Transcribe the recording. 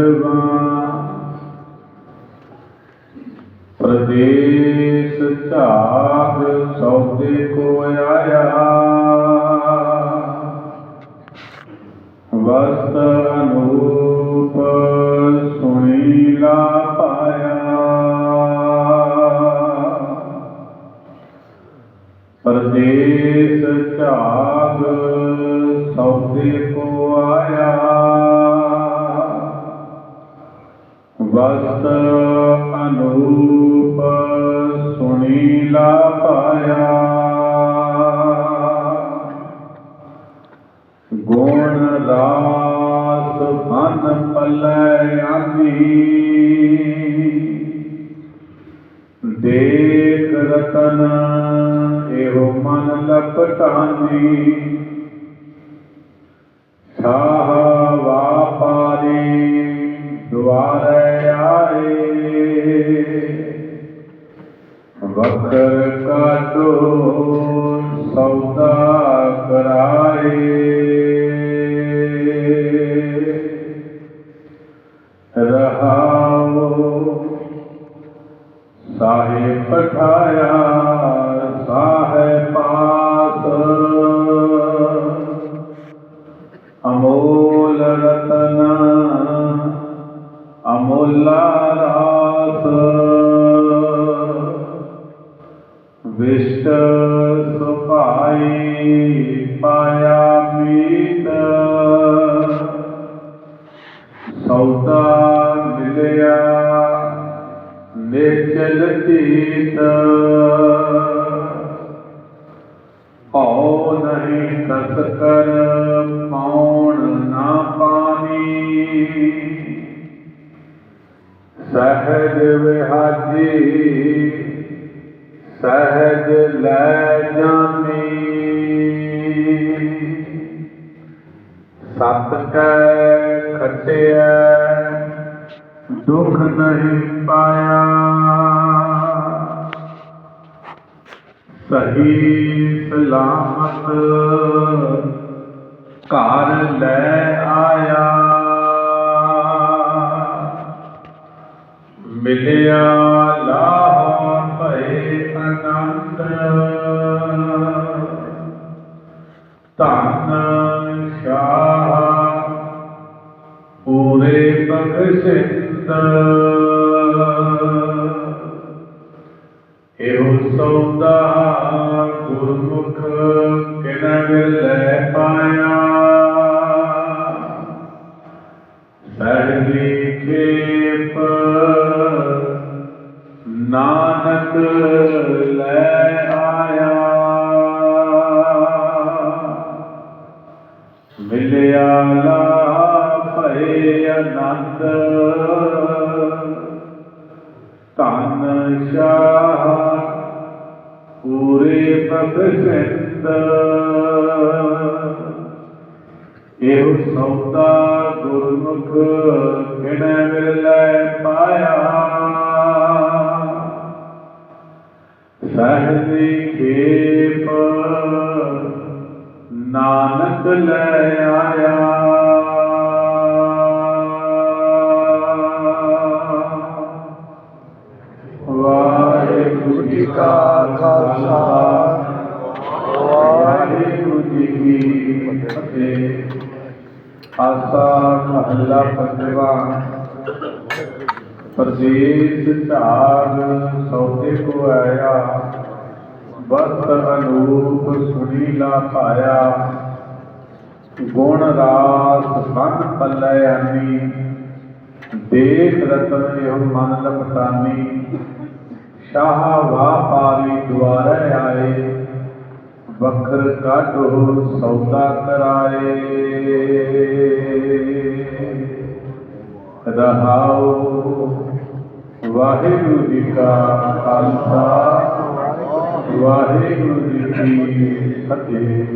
ਨਿਰਵਾ ਪ੍ਰਦੇਸ ਝਾਗ ਸੌਦੇ ਕੋ ਆਇਆ। ਵਸਤ ਅਨੂਪ ਸੁਨੀਲਾ ਪਾਇਆ। ਪ੍ਰਦੇਸ ਝਾਗ ਸੌਦੇ ਕੋ ਵਸਤ ਅਨੂਪ ਸੁਣੀਲਾ ਪਾਇਆ। ਗੁਣ ਰਾਸ ਮਨ ਪਲੈ ਆਦੀ। ਦੇਖ ਰਤਨ ਇਹੋ ਮਨ ਲਪਟਾਨੀ ਸਾਹ ਵਾਪਾਰੀ ਦੁਆਰੇ ਵਕਰ ਕਾਟੋ ਸੌਦਾ ਕਰਾਏ। ਰਹਾਉ ਸਾਹਿਬ ਪਠਾਇਆ ਸਾਹਿਬ ਪਾਸ। ਅਮੋਲ ਰਤਨ ਅਮੋਲਾ ਰਾਸ। ਵਿਸ਼ਟ ਸੁਭਾਈ ਪਾਇਆ ਮੀਤ। ਸੌਦਾ ਮਿਲਿਆ ਨਿਚਲ ਤੀਤ ਹਉ ਨਹੀਂ ਕਸ ਕਰ ਪਾਉਣ ਨਾ ਪਾਣੀ। ਸਹਿਜ ਵਿਹਾਜੀ ਸਹਿਜ ਲੈ ਜਾਣੀ ਸਤ ਕੈ ਖਟਿਆ, ਦੁਖ ਨਹੀਂ ਪਾਇਆ। ਸਹੀ ਸਲਾਮਤ ਘਰ ਲੈ ਆਇਆ। ਮਿਲਿਆ ਲਾਹ ਭਏ ਅਨੰਦ ਸ਼ਾਹ ਪੂਰੇ ਬਖਸ਼ਿੰਦ ਇਹੋ ਸੌਦਾ ਗੁਰਮੁਖ ਕਿਨ ਲੈ ਪਾਇਆ। ਸਹਿਜੀ ਖੇਪ ਨਾਨਕ ਲੈ ਆਇਆ। ਮਿਲਿਆ ਲਾ ਭਏ ਆਨੰਦ। ਧਨ ਸ਼ਾਹ ਪੂਰੇ ਬਖਸ਼ਿੰਦ ਇਹੋ ਸੌਦਾ ਗੁਰਮੁਖ ਕਿਣ ਮਿਲੈ ਪਾਇਆ। ਲੈ ਆਇਆ। ਵਾਹਿਗੁਰੂ ਜੀ ਕਾ ਖਾਲਸਾ। ਵਾਹਿਗੁਰੂ ਜੀ ਕੀ ਫਤਿਹ। ਆਸਾ ਮਹੱਲਾ ਪੰਜਵਾ। ਪਰਦੇਸ ਝਾਗ ਸੌਦੇ ਕੋ ਆਇਆ। ਵਸਤ ਅਨੂਪ ਸੁਨੀਲਾ ਪਾਇਆ। ਗੁਣ ਰਾਸ ਬੰਨ ਪੱਲੇ ਆਨੀ ਦੇਖ ਰਤਨ ਇਹੋ ਮਨ ਲਪਟਾਨੀ ਸ਼ਾਹ ਵਾਪਾਰੀ ਦੁਆਰੇ ਆਏ। ਵਖਰ ਕਾਢੋ ਸੌਦਾ ਕਰਾਏ। ਰਹਾਉ ਵਾਹਿਗੁਰੂ ਜੀ ਕਾ ਖਾਲਸਾ। ਵਾਹਿਗੁਰੂ ਜੀ ਕੀ ਫਤਿਹ।